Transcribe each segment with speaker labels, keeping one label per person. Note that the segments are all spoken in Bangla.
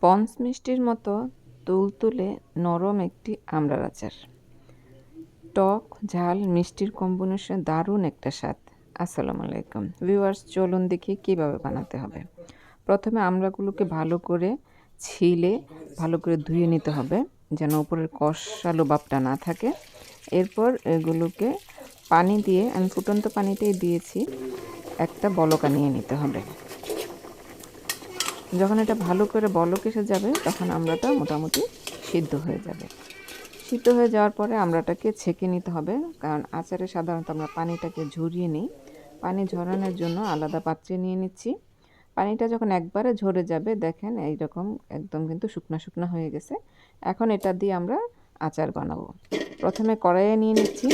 Speaker 1: স্পঞ্জ মিষ্টির মতো তুলতুলে নরম একটি আমড়ার আচার। টক, ঝাল, মিষ্টির কম্বিনেশন দারুণ একটা স্বাদ। আসসালামু আলাইকুম। ভিউয়ার্স, চলুন দেখি কীভাবে বানাতে হবে। প্রথমে আমড়াগুলোকে ভালো করে ছিলে, ভালো করে ধুয়ে নিতে হবে, যেন উপরের কষালো বাপটা না থাকে। এরপর এগুলোকে পানি দিয়ে, আমি ফুটন্ত পানিতেই দিয়েছি, একটা বলকা নিয়ে নিতে হবে। যখন এটা ভালো করে বলক এসে যাবে, তখন আমড়াটা মোটামুটি সিদ্ধ হয়ে যাবে। সিদ্ধ হয়ে যাওয়ার পরে আমড়াটাকে ছেঁকে নিতে হবে, কারণ আচারে সাধারণত আমরা পানিটাকে ঝরিয়ে নিই। পানি ঝরানোর জন্য আলাদা পাত্রে নিয়ে নিচ্ছি। পানিটা যখন একবারে ঝরে যাবে, দেখেন এই রকম একদম কিন্তু শুকনা শুকনা হয়ে গেছে। এখন এটা দিয়ে আমরা আচার বানাবো। প্রথমে কড়াইয়ে নিয়ে নিচ্ছি।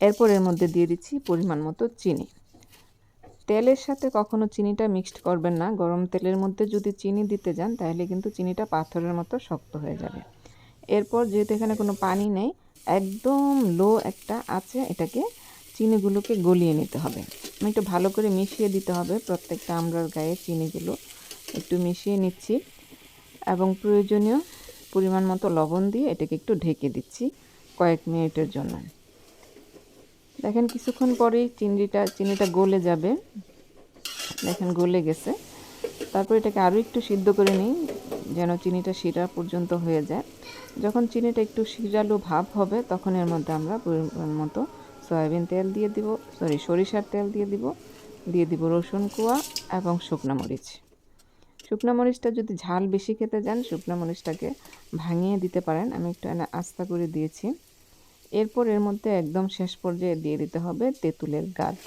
Speaker 1: এরপর এর মধ্যে দিয়ে দিচ্ছি পরিমাণ মতো চিনি। তেলের সাথে কখনো চিনিটা মিক্সড করবেন না। গরম তেলের মধ্যে যদি চিনি দিতে যান, তাহলে কিন্তু চিনিটা পাথরের মতো শক্ত হয়ে যাবে। এরপর যেহেতু এখানে কোনো পানি নেই, একদম লো একটা আছে, এটাকে চিনিগুলোকে গলিয়ে নিতে হবে। একটু ভালো করে মিশিয়ে দিতে হবে। প্রত্যেকটা আমরার গায়ে চিনিগুলো একটু মিশিয়ে নিচ্ছি এবং প্রয়োজনীয় পরিমাণ মতো লবণ দিয়ে এটাকে একটু ঢেকে দিচ্ছি কয়েক মিনিটের জন্য। দেখেন কিছুক্ষণ পরেই চিংড়িটা চিনিটা গলে যাবে। দেখেন গলে গেছে। তারপর এটাকে আরও একটু সিদ্ধ করে নিই, যেন চিনিটা শিরা পর্যন্ত হয়ে যায়। যখন চিনিটা একটু শিরালো ভাব হবে, তখন এর মধ্যে আমরা পরিমাণ মতো সয়াবিন তেল দিয়ে দিব সরি সরিষার তেল দিয়ে দিব। দিয়ে দিব রসুন কুয়া এবং শুকনো মরিচ। শুকনো মরিচটা যদি ঝাল বেশি খেতে যান শুকনো মরিচটাকে ভাঙিয়ে দিতে পারেন। আমি একটু আস্তা করে দিয়েছি। এরপর এর মধ্যে একদম শেষ পর্যায়ে দিয়ে দিতে হবে তেঁতুলের গাছ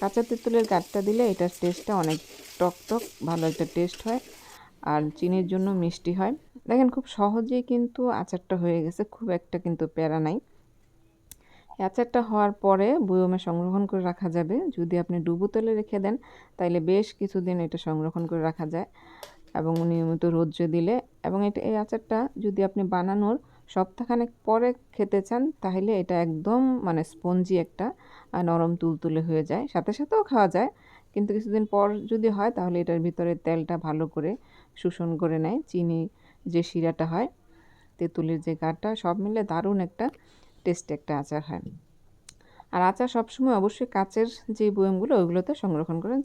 Speaker 1: কাঁচা তেঁতুলের গাছটা দিলে এটার টেস্টটা অনেক টক টক, ভালো একটা টেস্ট হয় আর চিনির জন্য মিষ্টি হয়। দেখেন খুব সহজেই কিন্তু আচারটা হয়ে গেছে, খুব একটা কিন্তু প্যারা নাই। আচারটা হওয়ার পরে বয়মে সংরক্ষণ করে রাখা যাবে। যদি আপনি ডুবো তেলে রেখে দেন, তাইলে বেশ কিছুদিন এটা সংরক্ষণ করে রাখা যায় এবং নিয়মিত রোদ্রে দিলে। এবং এটা, এই আচারটা যদি আপনি বানানোর সপ্তাহখানেক পরে খেতে চান, তাহলে এটা একদম মানে স্পঞ্জি একটা নরম তুলতুলে হয়ে যায়। সাথে সাথেও খাওয়া যায়, কিন্তু কিছুদিন পর যদি হয়, তাহলে এটার ভিতরে তেলটা ভালো করে শোষণ করে নেয়, চিনি যে শিরাটা হয়, তেঁতুলের যে গাটা, সব মিলে দারুণ একটা টেস্ট একটা আচার হয়। আর আচার সবসময় অবশ্যই কাচের যে বয়মগুলো, ওইগুলোতে সংরক্ষণ করেন